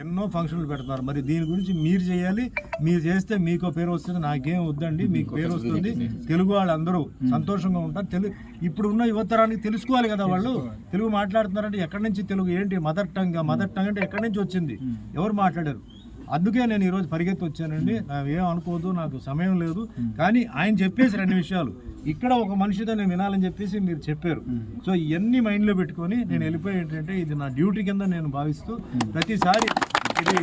ఎన్నో ఫంక్షన్లు పెడుతున్నారు. మరి దీని గురించి మీరు చేయాలి. మీరు చేస్తే మీకు పేరు వస్తుంది. నాకేం వద్దండి. మీకు పేరు వస్తుంది. తెలుగు వాళ్ళందరూ సంతోషంగా ఉంటారు. తెలుగు ఇప్పుడు ఉన్న యువతరానికి తెలుసుకోవాలి కదా వాళ్ళు. తెలుగు మాట్లాడుతున్నారంటే ఎక్కడి నుంచి తెలుగు? ఏంటి? మదర్ టంగ్ మదర్ టంగ్ అంటే ఎక్కడి నుంచి వచ్చింది? ఎవరు మాట్లాడారు? అందుకే నేను ఈరోజు పరిగెత్తి వచ్చానండి ఏం అనుకోవద్దు. నాకు సమయం లేదు. కానీ ఆయన చెప్పేసి రెండు విషయాలు. ఇక్కడ ఒక మనిషితో నేను వినాలని చెప్పేసి మీరు చెప్పారు. సో ఇవన్నీ మైండ్లో పెట్టుకొని నేను వెళ్ళిపోయి ఏంటంటే ఇది నా డ్యూటీ కింద నేను భావిస్తూ ప్రతిసారి ఇది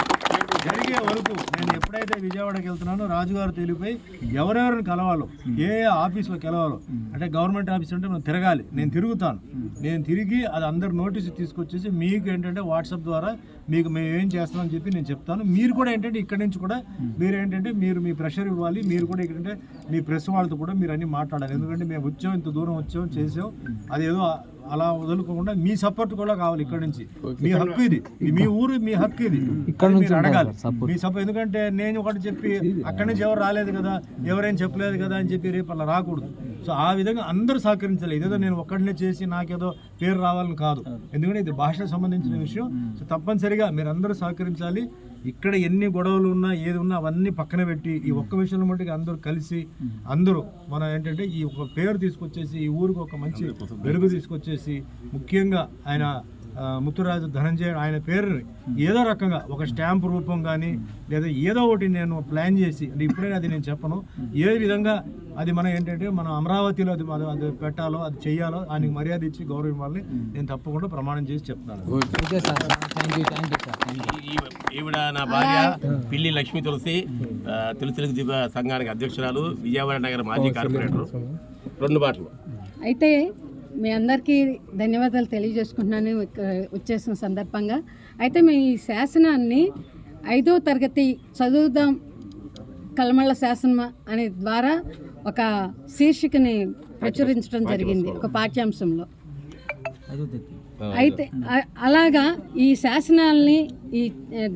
జరిగే వరకు నేను ఎప్పుడైతే విజయవాడకి వెళ్తున్నానో రాజుగారు తెలిపోయి ఎవరెవరిని కలవాలో ఏ ఏ ఆఫీస్లో కలవాలో అంటే గవర్నమెంట్ ఆఫీస్ అంటే మనం తిరగాలి నేను తిరుగుతాను. నేను తిరిగి అది అందరు నోటీస్ తీసుకొచ్చేసి మీకు ఏంటంటే వాట్సాప్ ద్వారా మీకు మేము ఏం చేస్తామని చెప్పి నేను చెప్తాను. మీరు కూడా ఏంటంటే ఇక్కడి నుంచి కూడా మీరు ఏంటంటే మీరు మీ ప్రెషర్ ఇవ్వాలి మీరు కూడా ఏంటంటే మీ ప్రెస్ వాళ్ళతో కూడా మీరు అన్ని మాట్లాడాలి. ఎందుకంటే మేము వచ్చాం ఇంత దూరం వచ్చాం చేసాం. అదేదో అలా వదులుకోకుండా మీ సపోర్ట్ కూడా కావాలి ఇక్కడ నుంచి. మీ హక్కు ఇది. మీ ఊరు మీ హక్కు ఇది. అది మీరు అడగాలి. మీ సపోర్ట్ ఎందుకంటే నేను ఒకటి చెప్పి అక్కడి నుంచి ఎవరు రాలేదు కదా ఎవరేం చెప్పలేదు కదా అని చెప్పి రేపు అలా రాకూడదు. సో ఆ విధంగా అందరూ సహకరించాలి. ఇదేదో నేను ఒక్కడినే చేసి నాకేదో పేరు రావాలని కాదు. ఎందుకంటే ఇది భాషకు సంబంధించిన విషయం. సో తప్పనిసరిగా మీరు అందరూ సహకరించాలి. ఇక్కడ ఎన్ని గొడవలు ఉన్నా ఏది ఉన్నా అవన్నీ పక్కన పెట్టి ఈ ఒక్క విషయంలో మట్టుకు అందరూ కలిసి అందరూ మనం ఏంటంటే ఈ ఒక పేరు తీసుకొచ్చేసి ఈ ఊరికి ఒక మంచి వెలుగు తీసుకొచ్చేసి ముఖ్యంగా ఆయన ముత్తురాజు ధనంజయ ఆయన పేరుని ఏదో రకంగా ఒక స్టాంప్ రూపం కానీ లేదా ఏదో ఒకటి నేను ప్లాన్ చేసి అంటే ఇప్పుడే అది నేను చెప్పను ఏ విధంగా అది మనం ఏంటంటే మనం అమరావతిలో అది అది అది పెట్టాలో అది చెయ్యాలో ఆయనకి మర్యాద ఇచ్చి గౌరవం ఇవ్వాలని నేను తప్పకుండా ప్రమాణం చేసి ఈ- ఈవిడ నా భార్య పిల్లి లక్ష్మీ తులసి ఆ, తొలి తెలుగు దీప సంఘానికి అధ్యక్షురాలు విజయవాడ నగర మాజీ కార్పొరేటర్. రెండు మాటలు. అయితే మీ అందరికీ ధన్యవాదాలు తెలియజేసుకుంటున్నాను వచ్చేసిన సందర్భంగా. అయితే మీ ఈ శాసనాన్ని ఐదో తరగతి చదువుదాం కలమళ్ళ శాసనం అనే ద్వారా ఒక శీర్షికని ప్రచురించడం జరిగింది ఒక పాఠ్యాంశంలో. అయితే అలాగా ఈ శాసనాల్ని ఈ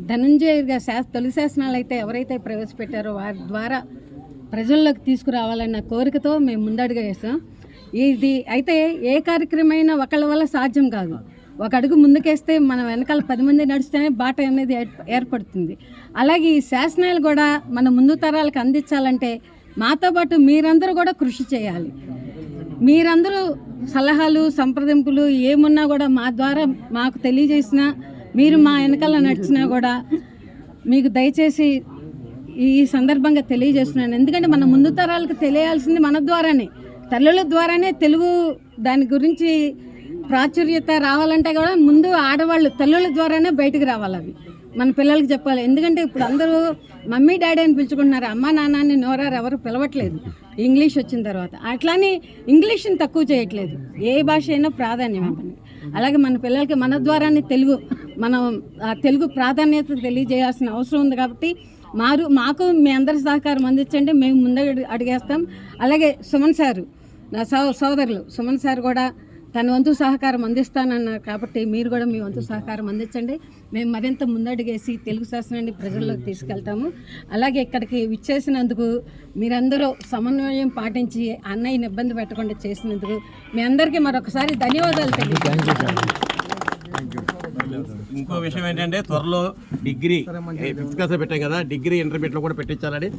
ధనంజయ శాస తొలి శాసనాలు అయితే ఎవరైతే ప్రవేశపెట్టారో వారి ద్వారా ప్రజల్లోకి తీసుకురావాలన్న కోరికతో మేము ముందడుగు వేసాం. ఇది అయితే ఏ కార్యక్రమైనా ఒకళ్ళ వల్ల సాధ్యం కాదు. ఒక అడుగు ముందుకేస్తే మనం వెనకాల పది మంది నడిస్తేనే బాట అనేది ఏర్పడుతుంది. అలాగే ఈ శాసనాలు కూడా మన ముందు తరాలకు అందించాలంటే మాతో పాటు మీరందరూ కూడా కృషి చేయాలి. మీరందరూ సలహాలు సంప్రదింపులు ఏమున్నా కూడా మా ద్వారా మాకు తెలియజేసినా మీరు మా వెనకాల నడిచినా కూడా మీకు దయచేసి ఈ సందర్భంగా తెలియజేస్తున్నాను. ఎందుకంటే మన ముందు తరాలకు తెలియాల్సింది మన ద్వారానే తల్లుల ద్వారానే తెలుగు దాని గురించి ప్రాచుర్యత రావాలంటే కూడా ముందు ఆడవాళ్ళు తల్లుల ద్వారానే బయటకు రావాలి అవి. మన పిల్లలకి చెప్పాలి. ఎందుకంటే ఇప్పుడు అందరూ మమ్మీ డాడీ అని పిలుచుకుంటున్నారు. అమ్మ నాన్నని నోరారు ఎవరు పిలవట్లేదు. ఇంగ్లీష్ వచ్చిన తర్వాత. అట్లానే ఇంగ్లీష్ని తక్కువ చేయట్లేదు. ఏ భాష అయినా ప్రాధాన్యం ఇవ్వండి. అలాగే మన పిల్లలకి మన ద్వారానే తెలుగు మనం ఆ తెలుగు ప్రాధాన్యత తెలియజేయాల్సిన అవసరం ఉంది కాబట్టి మారు మాకు మీ అందరి సహకారం అందించండి. మేము ముందు అడిగేస్తాం. అలాగే సుమన్ సారు నా సో సోదరులు సుమన్ సార్ కూడా తన వంతు సహకారం అందిస్తానన్నారు కాబట్టి మీరు కూడా మీ వంతు సహకారం అందించండి. మేము మరింత ముందడుగేసి తెలుగు శాసనాన్ని ప్రజల్లోకి తీసుకెళ్తాము. అలాగే ఇక్కడికి విచ్చేసినందుకు మీరందరూ సమన్వయం పాటించి అన్నయ్యని ఇబ్బంది పెట్టకుండా చేసినందుకు మీ అందరికీ మరొకసారి ధన్యవాదాలు తెలియజేస్తాను ఇంకో విషయం ఏంటంటే త్వరలో డిగ్రీ ఫిఫ్త్ క్లాస్ పెట్టాం కదా డిగ్రీ ఇంటర్మీడియట్లో కూడా పెట్టించాలని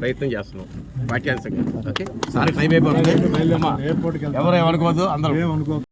ప్రయత్నం చేస్తున్నాం పాఠ్యాంశంగా ఓకే సార్ టైం అయిపోతుంది ఎవరు ఏమనుకోవద్దు అందరూ ఏమనుకో